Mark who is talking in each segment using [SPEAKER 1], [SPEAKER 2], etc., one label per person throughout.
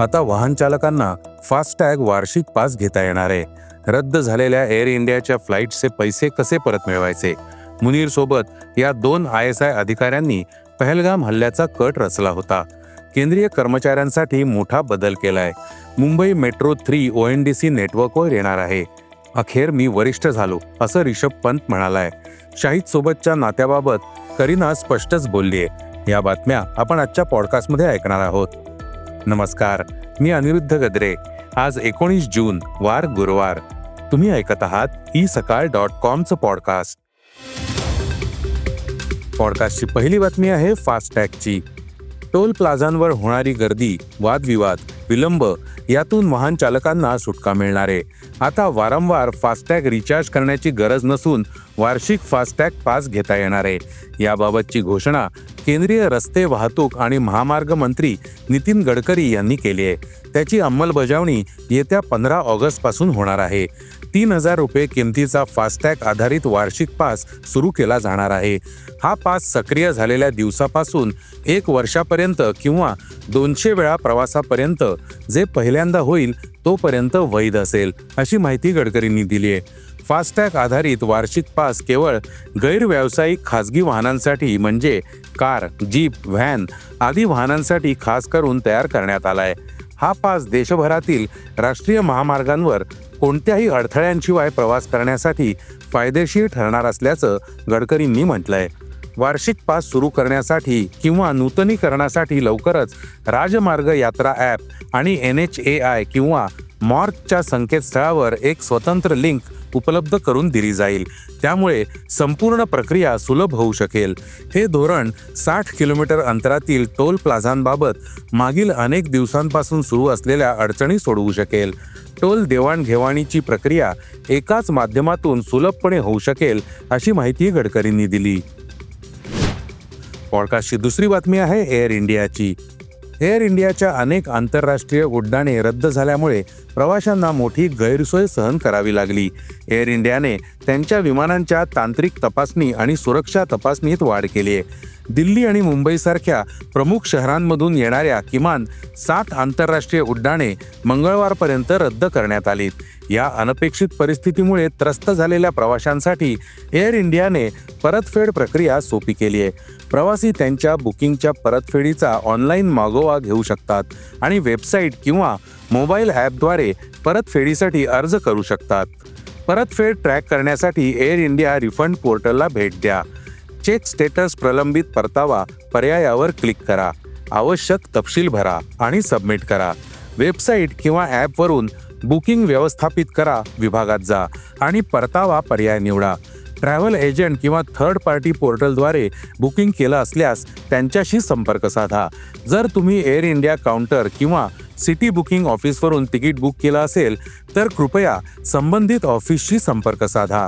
[SPEAKER 1] आता वाहन चालकांना फास्टॅग वार्षिक पास घेता येणार आहे रद्द झालेल्या एअर इंडियाच्या फ्लाईटचे पैसे कसे परत मिळवायचे मुनीर सोबत या दोन आय एस आय अधिकाऱ्यांनी पहलगाम हल्ल्याचा कट रचला होता केंद्रीय कर्मचाऱ्यांसाठी मोठा बदल केलाय Mumbai metro three O N D C नेटवर्कवर येणार आहे अखेर मी वरिष्ठ झालो असं रिषभ पंत म्हणालाय शाहीद सोबतच्या नात्याबाबत करीना स्पष्टच बोलली आहे या बातम्या आपण आजच्या पॉडकास्टमध्ये ऐकणार आहोत नमस्कार मी अनिरुद्ध गद्रे आज एकोणीस जून वार गुरुवार तुम्ही ऐकत आहात ई सकाळ डॉट कॉमचं पॉडकास्ट पॉडकास्टची पहिली बातमी आहे फास्टॅगची टोल प्लाझांवर होणारी गर्दी वादविवाद विलंब यातून वाहन चालकांना सुटका मिळणार आहे आता वारंवार फास्टॅग रिचार्ज करण्याची गरज नसून वार्षिक फास्टॅग पास घेता येणार आहे याबाबतची घोषणा केंद्रीय रस्ते वाहतूक आणि महामार्ग मंत्री नितीन गडकरी यांनी केली आहे त्याची अंमलबजावणी येत्या पंधरा पासून होणार आहे तीन हजार रुपये किमतीचा फास्टॅग आधारित वार्षिक पास सुरू केला जाणार आहे हा पास सक्रिय झालेल्या दिवसापासून एक वर्षापर्यंत किंवा दोनशे वेळा प्रवासापर्यंत जे पहिल्यांदा होईल तोपर्यंत वैध असेल अशी माहिती गडकरींनी दिली आहे फास्टॅग आधारित वार्षिक पास केवळ गैरव्यावसायिक खाजगी वाहनांसाठी म्हणजे कार जीप व्हॅन आदी वाहनांसाठी खास करून तयार करण्यात आला आहे हा पास देशभरातील राष्ट्रीय महामार्गांवर कोणत्याही अडथळ्यांशिवाय प्रवास करण्यासाठी फायदेशीर ठरणार असल्याचं गडकरींनी म्हटलं आहे वार्षिक पास सुरू करण्यासाठी किंवा नूतनीकरणासाठी लवकरच राजमार्ग यात्रा ॲप आणि एन एच ए आय किंवा मॉर्कच्या संकेतस्थळावर एक स्वतंत्र लिंक उपलब्ध करून दिली जाईल त्यामुळे संपूर्ण प्रक्रिया सुलभ होऊ शकेल हे धोरण साठ किलोमीटर अंतरातील टोल प्लाझांबाबत मागील अनेक दिवसांपासून सुरू असलेल्या अडचणी सोडवू शकेल टोल देवाणघेवाणीची प्रक्रिया एकाच माध्यमातून सुलभपणे होऊ शकेल अशी माहिती गडकरींनी दिली पॉडकास्टची दुसरी बातमी आहे एअर इंडियाची एअर इंडियाच्या अनेक आंतरराष्ट्रीय उड्डाणे रद्द झाल्यामुळे प्रवाशांना मोठी गैरसोय सहन करावी लागली एअर इंडियाने त्यांच्या विमानांच्या तांत्रिक तपासणी आणि सुरक्षा तपासणीत वाढ केली आहे दिल्ली आणि मुंबईसारख्या प्रमुख शहरांमधून येणाऱ्या किमान सात आंतरराष्ट्रीय उड्डाणे मंगळवारपर्यंत रद्द करण्यात आलीत या अनपेक्षित परिस्थितीमुळे त्रस्त झालेल्या प्रवाशांसाठी एअर इंडियाने परतफेड प्रक्रिया सोपी केली आहे प्रवासी त्यांच्या बुकिंगच्या परतफेडीचा ऑनलाईन मागोवा घेऊ शकतात आणि वेबसाईट किंवा मोबाईल ॲपद्वारे परतफेडीसाठी अर्ज करू शकतात परतफेड ट्रॅक करण्यासाठी एअर इंडिया रिफंड पोर्टलला भेट द्या चेक स्टेटस प्रलंबित परतावा पर्यायावर क्लिक करा आवश्यक तपशील भरा आणि सबमिट करा वेबसाईट किंवा ॲपवरून बुकिंग व्यवस्थापित करा विभागात जा आणि परतावा पर्याय निवडा ट्रॅव्हल एजंट किंवा थर्ड पार्टी पोर्टलद्वारे बुकिंग केलं असल्यास त्यांच्याशी संपर्क साधा जर तुम्ही एअर इंडिया काउंटर किंवा सिटी बुकिंग ऑफिसवरून तिकीट बुक केलं असेल तर कृपया संबंधित ऑफिसशी संपर्क साधा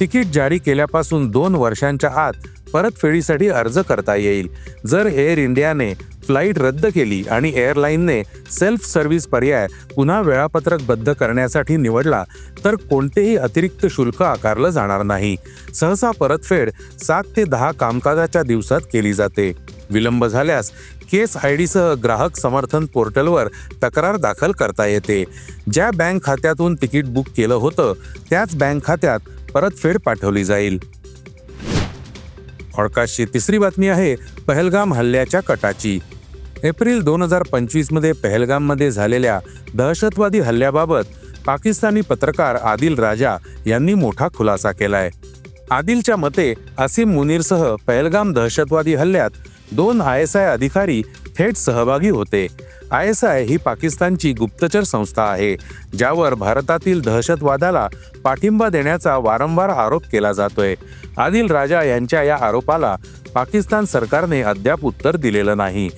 [SPEAKER 1] तिकीट जारी केल्यापासून दोन वर्षांच्या आत परतफेडीसाठी अर्ज करता येईल जर एअर इंडियाने फ्लाईट रद्द केली आणि एअरलाईनने सेल्फ सर्व्हिस पर्याय पुन्हा वेळापत्रक बद्ध करण्यासाठी निवडला तर कोणतेही अतिरिक्त शुल्क आकारलं जाणार नाही सहसा परतफेड सात ते दहा कामकाजाच्या दिवसात केली जाते विलंब झाल्यास केस आय डीसह ग्राहक समर्थन पोर्टलवर तक्रार दाखल करता येते ज्या बँक खात्यातून तिकीट बुक केलं होतं त्याच बँक खात्यात परतफेड पाठवली जाईल ऑडकाशची तिसरी बातमी आहे पहलगाम हल्ल्याच्या कटाची एप्रिल दोन हजार पंचवीसमध्ये पहलगाममध्ये झालेल्या दहशतवादी हल्ल्याबाबत पाकिस्तानी पत्रकार आदिल राजा यांनी मोठा खुलासा केलाय आदिलच्या मते असीम मुनीरसह पहलगाम दहशतवादी हल्ल्यात दोन आय एस आय अधिकारी थेट सहभागी होते आय एस आय ही पाकिस्तानची गुप्तचर संस्था आहे ज्यावर भारतातील दहशतवादाला पाठिंबा देण्याचा वारंवार आरोप केला जातोय आदिल राजा यांच्या या आरोपाला पाकिस्तान सरकारने अद्याप उत्तर दिलेलं नाही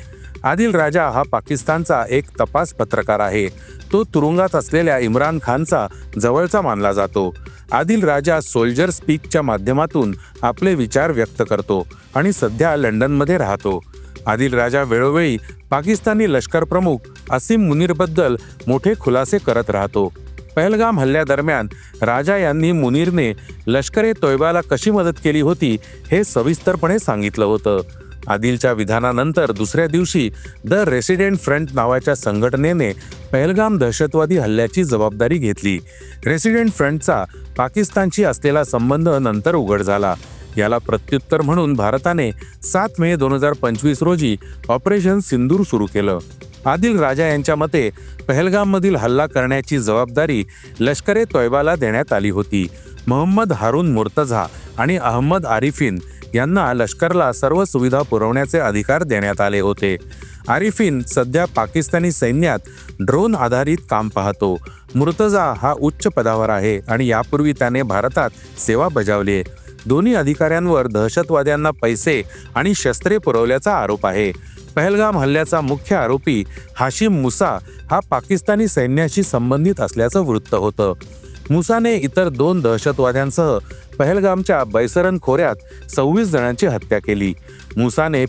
[SPEAKER 1] आदिल राजा हा पाकिस्तानचा एक तपास पत्रकार आहे तो तुरुंगात असलेल्या इम्रान खानचा जवळचा मानला जातो आदिल राजा सोल्जर स्पीकच्या माध्यमातून आपले विचार व्यक्त करतो आणि सध्या लंडनमध्ये राहतो आदिल राजा वेळोवेळी पाकिस्तानी लष्कर प्रमुख असीम मुनीरबद्दल मोठे खुलासे करत राहतो पहलगाम हल्ल्यादरम्यान राजा यांनी मुनीरने लष्कर ए तोयबाला कशी मदत केली होती हे सविस्तरपणे सांगितलं होतं आदिलच्या विधानानंतर दुसऱ्या दिवशी द रेसिडेंट फ्रंट नावाच्या संघटनेने पहलगाम दहशतवादी हल्ल्याची जबाबदारी घेतली रेसिडेंट फ्रंटचा पाकिस्तानशी असलेला संबंध नंतर उघड झाला याला प्रत्युत्तर म्हणून भारताने सात मे दोन हजार पंचवीस रोजी ऑपरेशन सिंदूर सुरू केलं आदिल राजा यांच्या मते मधील हल्ला करण्याची जबाबदारी लष्करे तोयबाला देण्यात आली होती मोहम्मद हारून मुर्तझा आणि अहमद आरिफिन यांना लष्करला सर्व सुविधा पुरवण्याचे अधिकार देण्यात आले होते आरिफिन सध्या पाकिस्तानी सैन्यात ड्रोन आधारित काम पाहतो मुर्तजा हा उच्च पदावर आहे आणि यापूर्वी त्याने भारतात सेवा बजावली दोन्ही अधिकाऱ्यांवर दहशतवाद्यांना पैसे आणि शस्त्रे पुरवल्याचा आरोप आहे पहलगाम हल्ल्याचा मुख्य आरोपी हाशिम मुसा हा पाकिस्तानी सैन्याशी संबंधित असल्याचं वृत्त होतं मुसाने इतर दोन दहशतवाद्यांसह पहलगामच्या बैसरन खोऱ्यात सव्वीस जणांची हत्या केली मुसाने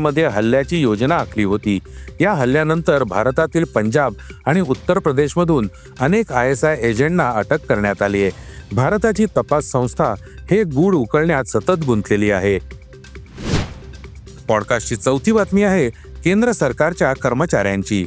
[SPEAKER 1] मध्ये हल्ल्याची योजना आखली होती या हल्ल्यानंतर भारतातील पंजाब आणि उत्तर प्रदेशमधून अनेक आय एस आय एजंटना अटक करण्यात आली आहे भारताची तपास संस्था हे गूढ उकळण्यात सतत गुंतलेली आहे पॉडकास्टची चौथी बातमी आहे केंद्र सरकारच्या कर्मचाऱ्यांची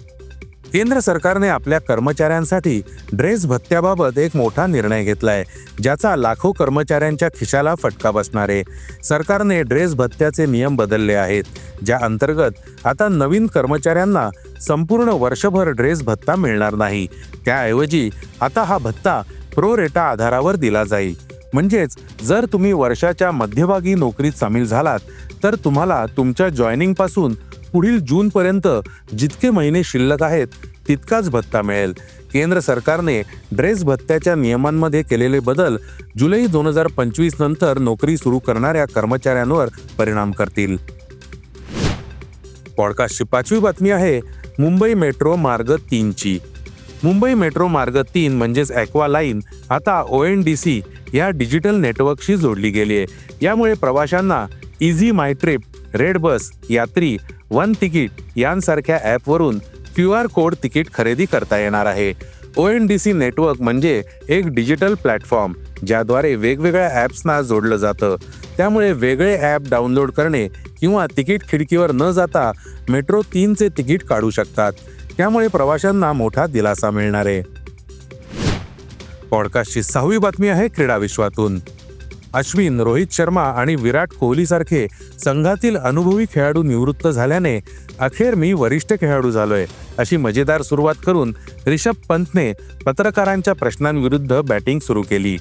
[SPEAKER 1] केंद्र सरकारने आपल्या कर्मचाऱ्यांसाठी ड्रेस भत्त्याबाबत एक मोठा निर्णय घेतलाय ज्याचा लाखो कर्मचाऱ्यांच्या खिशाला फटका बसणार आहे सरकारने ड्रेस भत्त्याचे नियम बदलले आहेत ज्या अंतर्गत आता नवीन कर्मचाऱ्यांना संपूर्ण वर्षभर ड्रेस भत्ता मिळणार नाही त्याऐवजी आता हा भत्ता प्रो रेटा आधारावर दिला जाईल म्हणजेच जर तुम्ही वर्षाच्या मध्यभागी नोकरीत सामील झालात तर तुम्हाला तुमच्या जॉईनिंगपासून पुढील जूनपर्यंत जितके महिने शिल्लक आहेत तितकाच भत्ता मिळेल केंद्र सरकारने ड्रेस भत्त्याच्या नियमांमध्ये केलेले बदल जुलै दोन हजार पंचवीस नंतर नोकरी सुरू करणाऱ्या कर्मचाऱ्यांवर परिणाम करतील पॉडकास्टची पाचवी बातमी आहे मुंबई मेट्रो मार्ग तीनची मुंबई मेट्रो मार्ग तीन म्हणजेच ॲक्वा लाईन आता ओ एन डी सी या डिजिटल नेटवर्कशी जोडली गेली आहे यामुळे प्रवाशांना easy my trip red bus Yatri one ticket यांसारख्या ॲपवरून क्यू आर कोड तिकीट खरेदी करता येणार आहे O N D C network म्हणजे एक डिजिटल प्लॅटफॉर्म ज्याद्वारे वेगवेगळ्या ॲप्सना जोडलं जातं त्यामुळे वेगळे ॲप डाउनलोड करणे किंवा तिकीट खिडकीवर न जाता मेट्रो तीनचे तिकीट काढू शकतात त्यामुळे प्रवाशांना मोठा दिलासा मिळणार आहे पॉडकास्टची सहावी बातमी आहे क्रीडा विश्वातून अश्विन रोहित शर्मा आणि विराट कोहली सारखे संघातील अनुभवी खेळाडू निवृत्त झाल्याने अखेर मी वरिष्ठ खेळाडू झालोय अशी मजेदार सुरुवात करून रिषभ पंतने पत्रकारांच्या प्रश्नांविरुद्ध बॅटिंग सुरू केली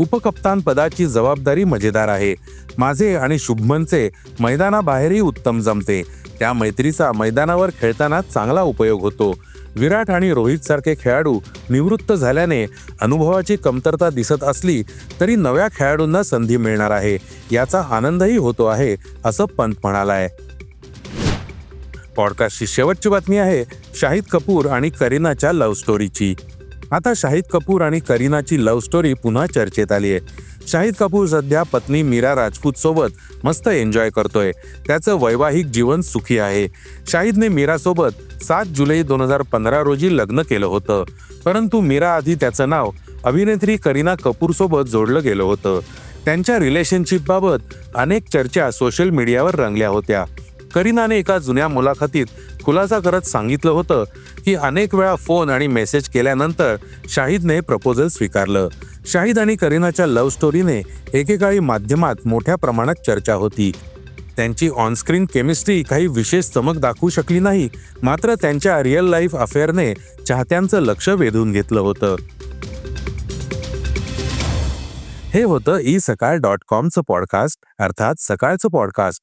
[SPEAKER 1] उपकप्तान पदाची जबाबदारी मजेदार आहे माझे आणि शुभमनचे मैदानाबाहेरही उत्तम जमते त्या मैत्रीचा मैदानावर खेळताना चांगला उपयोग होतो विराट आणि रोहित सारखे खेळाडू निवृत्त झाल्याने अनुभवाची कमतरता दिसत असली तरी नव्या खेळाडूंना संधी मिळणार आहे याचा आनंदही होतो आहे असं पंत म्हणालाय पॉडकास्टची शेवटची बातमी आहे शाहिद कपूर आणि करीनाच्या लव्ह स्टोरीची आता शाहिद कपूर आणि करीनाची लव्ह स्टोरी पुन्हा चर्चेत आली आहे शाहिद कपूर सध्या पत्नी मीरा राजपूत सोबत मस्त एन्जॉय करतोय त्याचं वैवाहिक जीवन सुखी आहे शाहिदने मीरासोबत सात जुलै दोन हजार पंधरा रोजी लग्न केलं होतं परंतु मीरा आधी त्याचं नाव अभिनेत्री करीना कपूर सोबत जोडलं गेलं होतं त्यांच्या रिलेशनशिपबाबत अनेक चर्चा सोशल मीडियावर रंगल्या होत्या करीनाने एका जुन्या मुलाखतीत खुलासा करत सांगितलं होतं की अनेक वेळा फोन आणि मेसेज केल्यानंतर शाहिदने प्रपोजल स्वीकारलं शाहिद आणि करीनाच्या लव्ह स्टोरीने एकेकाळी माध्यमात मोठ्या प्रमाणात चर्चा होती त्यांची ऑनस्क्रीन केमिस्ट्री काही विशेष चमक दाखवू शकली नाही मात्र त्यांच्या रिअल लाईफ अफेअरने चाहत्यांचं लक्ष वेधून घेतलं होतं हे होतं ई सकाळ डॉट कॉमचं पॉडकास्ट अर्थात सकाळचं पॉडकास्ट